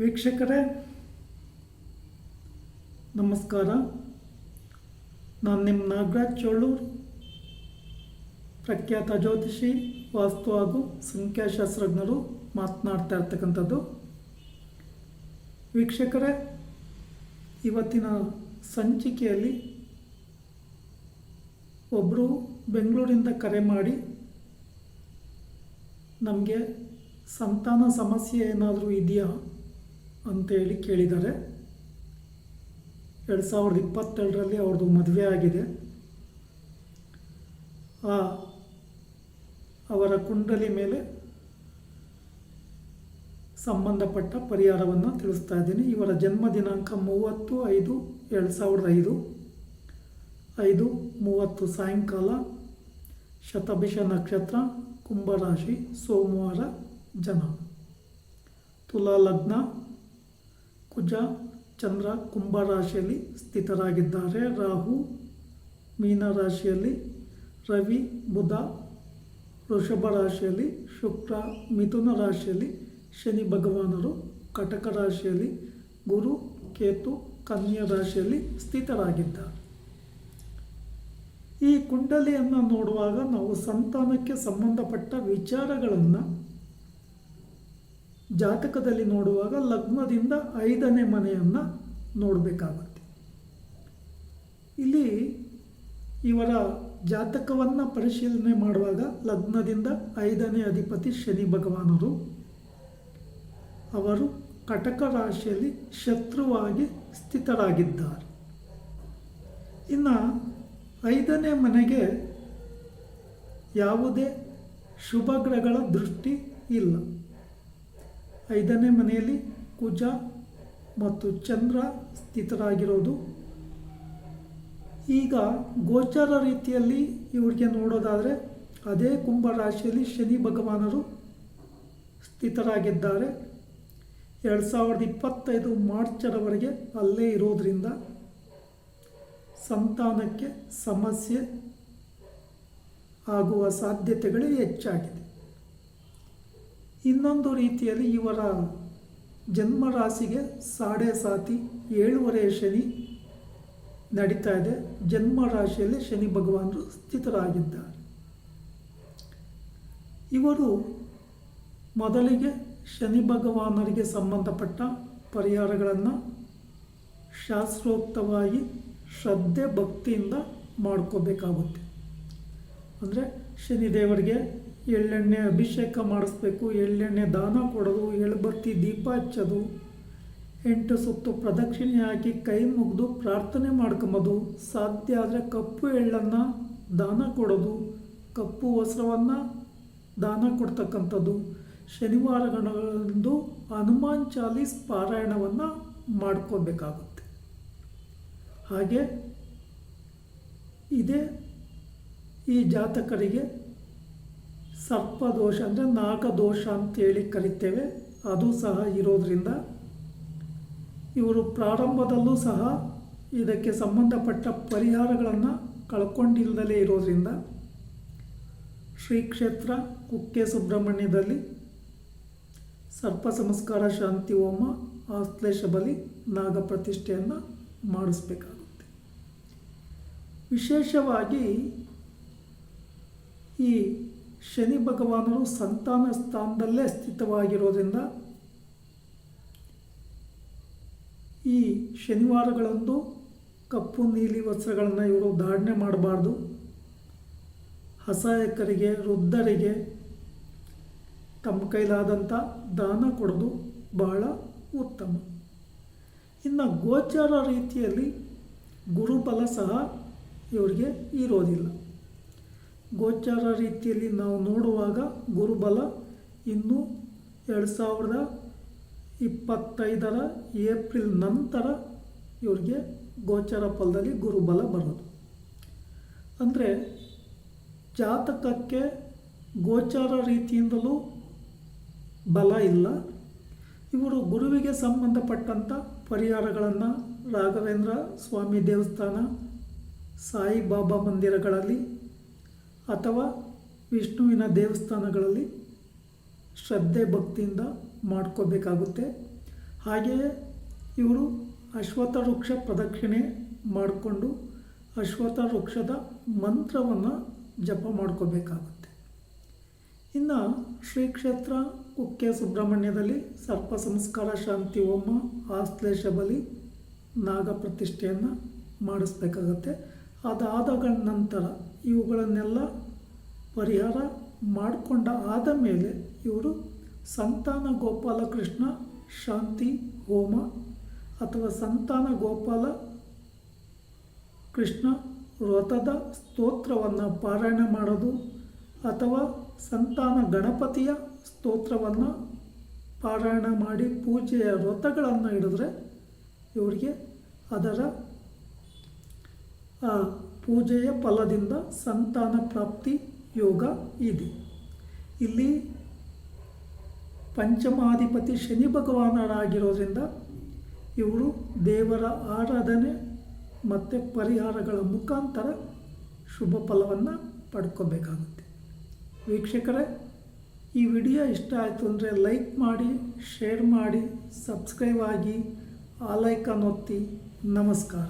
ವೀಕ್ಷಕರೇ, ನಮಸ್ಕಾರ. ನಾನು ನಿಮ್ಮ ನಾಗರಾಜ್ ಚೋಳೂರ್, ಪ್ರಖ್ಯಾತ ಜ್ಯೋತಿಷಿ, ವಾಸ್ತು ಹಾಗೂ ಸಂಖ್ಯಾಶಾಸ್ತ್ರಜ್ಞರು ಮಾತನಾಡ್ತಾ ಇರ್ತಕ್ಕಂಥದ್ದು. ವೀಕ್ಷಕರೇ, ಇವತ್ತಿನ ಸಂಚಿಕೆಯಲ್ಲಿ ಒಬ್ಬರು ಬೆಂಗಳೂರಿಂದ ಕರೆ ಮಾಡಿ ನಮಗೆ ಸಂತಾನ ಸಮಸ್ಯೆ ಏನಾದರೂ ಇದೆಯಾ? ಅಂತೇಳಿ ಕೇಳಿದ್ದಾರೆ. ಎರಡು ಸಾವಿರದ ಇಪ್ಪತ್ತೆರಡರಲ್ಲಿ ಅವ್ರದ್ದು ಮದುವೆ ಆಗಿದೆ. ಆ, ಅವರ ಕುಂಡಲಿ ಮೇಲೆ ಸಂಬಂಧಪಟ್ಟ ಪರಿಹಾರವನ್ನು ತಿಳಿಸ್ತಾ ಇದ್ದೀನಿ. ಇವರ ಜನ್ಮ ದಿನಾಂಕ ಮೂವತ್ತು ಐದು ಎರಡು ಸಾವಿರದ ಐದು. ಐದು ಮೂವತ್ತು ಸಾಯಂಕಾಲ ಶತಭಿಷ ನಕ್ಷತ್ರ, ಕುಂಭರಾಶಿ, ಸೋಮವಾರ ಜನ. ತುಲಾ ಲಗ್ನ ಕುಜ, ಚಂದ್ರ, ಕುಂಭ ರಾಶಿಯಲ್ಲಿ ಸ್ಥಿತರಾಗಿದ್ದಾರೆ. ರಾಹು ಮೀನರಾಶಿಯಲ್ಲಿ ರವಿ, ಬುಧ ವೃಷಭ ರಾಶಿಯಲ್ಲಿ, ಶುಕ್ರ ಮಿಥುನ ರಾಶಿಯಲ್ಲಿ, ಶನಿ ಭಗವಾನರು ಕಟಕ ರಾಶಿಯಲ್ಲಿ, ಗುರು ಕೇತು ಕನ್ಯಾ ರಾಶಿಯಲ್ಲಿ ಸ್ಥಿತರಾಗಿದ್ದಾರೆ. ಈ ಕುಂಡಲಿಯನ್ನು ನೋಡುವಾಗ ನಾವು ಸಂತಾನಕ್ಕೆ ಸಂಬಂಧಪಟ್ಟ ವಿಚಾರಗಳನ್ನು ಜಾತಕದಲ್ಲಿ ನೋಡುವಾಗ ಲಗ್ನದಿಂದ ಐದನೇ ಮನೆಯನ್ನು ನೋಡಬೇಕಾಗುತ್ತೆ. ಇಲ್ಲಿ ಇವರ ಜಾತಕವನ್ನು ಪರಿಶೀಲನೆ ಮಾಡುವಾಗ ಲಗ್ನದಿಂದ ಐದನೇ ಅಧಿಪತಿ ಶನಿ ಭಗವಾನರು. ಅವರು ಕಟಕ ರಾಶಿಯಲ್ಲಿ ಶತ್ರುವಾಗಿ ಸ್ಥಿತರಾಗಿದ್ದಾರೆ. ಇನ್ನು ಐದನೇ ಮನೆಗೆ ಯಾವುದೇ ಶುಭ ಗ್ರಹಗಳ ದೃಷ್ಟಿ ಇಲ್ಲ. ಐದನೇ ಮನೆಯಲ್ಲಿ ಕುಜ ಮತ್ತು ಚಂದ್ರ ಸ್ಥಿತರಾಗಿರೋದು. ಈಗ ಗೋಚರ ರೀತಿಯಲ್ಲಿ ಇವರಿಗೆ ನೋಡೋದಾದರೆ ಅದೇ ಕುಂಭ ರಾಶಿಯಲ್ಲಿ ಶನಿ ಭಗವಾನರು ಸ್ಥಿತರಾಗಿದ್ದಾರೆ. ಎರಡು ಸಾವಿರದ ಇಪ್ಪತ್ತೈದು ಮಾರ್ಚರವರೆಗೆ ಅಲ್ಲೇ ಇರೋದರಿಂದ ಸಂತಾನಕ್ಕೆ ಸಮಸ್ಯೆ ಆಗುವ ಸಾಧ್ಯತೆಗಳೇ ಹೆಚ್ಚಾಗಿದೆ. ಇನ್ನೊಂದು ರೀತಿಯಲ್ಲಿ ಇವರ ಜನ್ಮ ರಾಶಿಗೆ ಸಾಡೆ ಸಾತಿ ಏಳುವರೆ ಶನಿ ನಡೀತಾ ಇದೆ. ಜನ್ಮ ರಾಶಿಯಲ್ಲಿ ಶನಿ ಭಗವಾನರು ಸ್ಥಿತರಾಗಿದ್ದಾರೆ. ಇವರು ಮೊದಲಿಗೆ ಶನಿ ಭಗವಾನರಿಗೆ ಸಂಬಂಧಪಟ್ಟ ಪರಿಹಾರಗಳನ್ನು ಶಾಸ್ತ್ರೋಕ್ತವಾಗಿ ಶ್ರದ್ಧೆ ಭಕ್ತಿಯಿಂದ ಮಾಡ್ಕೋಬೇಕಾಗುತ್ತೆ. ಅಂದರೆ ಶನಿದೇವರಿಗೆ ಎಳ್ಳೆಣ್ಣೆ ಅಭಿಷೇಕ ಮಾಡಿಸ್ಬೇಕು, ಎಳ್ಳೆಣ್ಣೆ ದಾನ ಕೊಡೋದು, ಎಳ್ಬತ್ತಿ ದೀಪ ಹಚ್ಚೋದು, ಎಂಟು ಸುತ್ತು ಪ್ರದಕ್ಷಿಣೆ ಹಾಕಿ ಕೈ ಮುಗಿದು ಪ್ರಾರ್ಥನೆ ಮಾಡ್ಕೊಂಬೋದು. ಸಾಧ್ಯ ಆದರೆ ಕಪ್ಪು ಎಳ್ಳನ್ನು ದಾನ ಕೊಡೋದು, ಕಪ್ಪು ವಸ್ತ್ರವನ್ನು ದಾನ ಕೊಡ್ತಕ್ಕಂಥದ್ದು. ಶನಿವಾರಗಳಂದು ಹನುಮಾನ್ ಚಾಲೀಸ್ ಪಾರಾಯಣವನ್ನು ಮಾಡ್ಕೋಬೇಕಾಗುತ್ತೆ ಹಾಗೆ ಇದೇ ಈ ಜಾತಕರಿಗೆ ಸರ್ಪದೋಷ ಅಂದರೆ ನಾಗದೋಷ ಅಂತೇಳಿ ಕರಿತೇವೆ, ಅದು ಸಹ ಇರೋದರಿಂದ. ಇವರು ಪ್ರಾರಂಭದಲ್ಲೂ ಸಹ ಇದಕ್ಕೆ ಸಂಬಂಧಪಟ್ಟ ಪರಿಹಾರಗಳನ್ನು ಕಳ್ಕೊಂಡಿಲ್ಲದಲೇ ಇರೋದರಿಂದ ಶ್ರೀ ಕ್ಷೇತ್ರ ಕುಕ್ಕೆ ಸುಬ್ರಹ್ಮಣ್ಯದಲ್ಲಿ ಸರ್ಪ ಸಂಸ್ಕಾರ ಶಾಂತಿ ಹೋಮ ಆಶ್ಲೇಷ ಬಲಿ ನಾಗ ಪ್ರತಿಷ್ಠೆಯನ್ನು ಮಾಡಿಸ್ಬೇಕಾಗುತ್ತೆ. ವಿಶೇಷವಾಗಿ ಈ ಶನಿ ಭಗವಾನರು ಸಂತಾನ ಸ್ಥಾನದಲ್ಲೇ ಸ್ಥಿತವಾಗಿರೋದ್ರಿಂದ ಈ ಶನಿವಾರಗಳಂದು ಕಪ್ಪು ನೀಲಿ ವಸ್ತ್ರಗಳನ್ನು ಇವರು ಧಾರಣೆ ಮಾಡಬಾರ್ದು. ಅಸಹಾಯಕರಿಗೆ, ವೃದ್ಧರಿಗೆ ತಮ್ಮ ಕೈಲಾದಂಥ ದಾನ ಕೊಡೋದು ಬಹಳ ಉತ್ತಮ. ಇನ್ನು ಗೋಚಾರ ರೀತಿಯಲ್ಲಿ ಗುರುಬಲ ಸಹ ಇವರಿಗೆ ಇರೋದಿಲ್ಲ. ಗೋಚಾರ ರೀತಿಯಲ್ಲಿ ನಾವು ನೋಡುವಾಗ ಗುರುಬಲ ಇನ್ನು ಎರಡು ಸಾವಿರದ ಇಪ್ಪತ್ತೈದರ ಏಪ್ರಿಲ್ ನಂತರ ಇವರಿಗೆ ಗೋಚರ ಫಲದಲ್ಲಿ ಗುರುಬಲ ಬರೋದು. ಅಂದರೆ ಜಾತಕಕ್ಕೆ ಗೋಚಾರ ರೀತಿಯಿಂದಲೂ ಬಲ ಇಲ್ಲ. ಇವರು ಗುರುವಿಗೆ ಸಂಬಂಧಪಟ್ಟಂಥ ಪರಿಹಾರಗಳನ್ನು ರಾಘವೇಂದ್ರ ಸ್ವಾಮಿ ದೇವಸ್ಥಾನ, ಸಾಯಿಬಾಬಾ ಮಂದಿರಗಳಲ್ಲಿ ಅಥವಾ ವಿಷ್ಣುವಿನ ದೇವಸ್ಥಾನಗಳಲ್ಲಿ ಶ್ರದ್ಧೆ ಭಕ್ತಿಯಿಂದ ಮಾಡ್ಕೋಬೇಕಾಗುತ್ತೆ. ಹಾಗೆಯೇ ಇವರು ಅಶ್ವಥ ವೃಕ್ಷ ಪ್ರದಕ್ಷಿಣೆ ಮಾಡಿಕೊಂಡು ಅಶ್ವಥ ವೃಕ್ಷದ ಮಂತ್ರವನ್ನು ಜಪ ಮಾಡ್ಕೋಬೇಕಾಗುತ್ತೆ. ಇನ್ನು ಶ್ರೀ ಕ್ಷೇತ್ರ ಕುಕ್ಕೆ ಸುಬ್ರಹ್ಮಣ್ಯದಲ್ಲಿ ಸರ್ಪ ಸಂಸ್ಕಾರ ಶಾಂತಿ ಹೋಮ, ಆಶ್ಲೇಷ ಬಲಿ, ನಾಗ ಪ್ರತಿಷ್ಠೆಯನ್ನು ಮಾಡಿಸ್ಬೇಕಾಗತ್ತೆ. ಅದಾದ ನಂತರ ಇವುಗಳನ್ನೆಲ್ಲ ಪರಿಹಾರ ಮಾಡಿಕೊಂಡ ಆದ ಮೇಲೆ ಇವರು ಸಂತಾನ ಗೋಪಾಲಕೃಷ್ಣ ಶಾಂತಿ, ಹೋಮ ಅಥವಾ ಸಂತಾನ ಗೋಪಾಲ ಕೃಷ್ಣ ವ್ರತದ ಸ್ತೋತ್ರವನ್ನು ಪಾರಾಯಣ ಮಾಡೋದು ಅಥವಾ ಸಂತಾನ ಗಣಪತಿಯ ಸ್ತೋತ್ರವನ್ನು ಪಾರಾಯಣ ಮಾಡಿ ಪೂಜೆಯ ವ್ರತಗಳನ್ನು ಹಿಡಿದ್ರೆ ಇವರಿಗೆ ಅದರ ಪೂಜೆಯ ಫಲದಿಂದ ಸಂತಾನ ಪ್ರಾಪ್ತಿ ಯೋಗ ಇದೆ. ಇಲ್ಲಿ ಪಂಚಮಾಧಿಪತಿ ಶನಿ ಭಗವಾನರಾಗಿರೋದ್ರಿಂದ ಇವರು ದೇವರ ಆರಾಧನೆ ಮತ್ತು ಪರಿಹಾರಗಳ ಮುಖಾಂತರ ಶುಭ ಫಲವನ್ನು ಪಡ್ಕೋಬೇಕಾಗುತ್ತೆ. ವೀಕ್ಷಕರೇ, ಈ ವಿಡಿಯೋ ಇಷ್ಟ ಆಯಿತು ಅಂದರೆ ಲೈಕ್ ಮಾಡಿ, ಶೇರ್ ಮಾಡಿ, ಸಬ್ಸ್ಕ್ರೈಬ್ ಆಗಿ ಆಲೈಕನ್ ಒತ್ತಿ, ನಮಸ್ಕಾರ.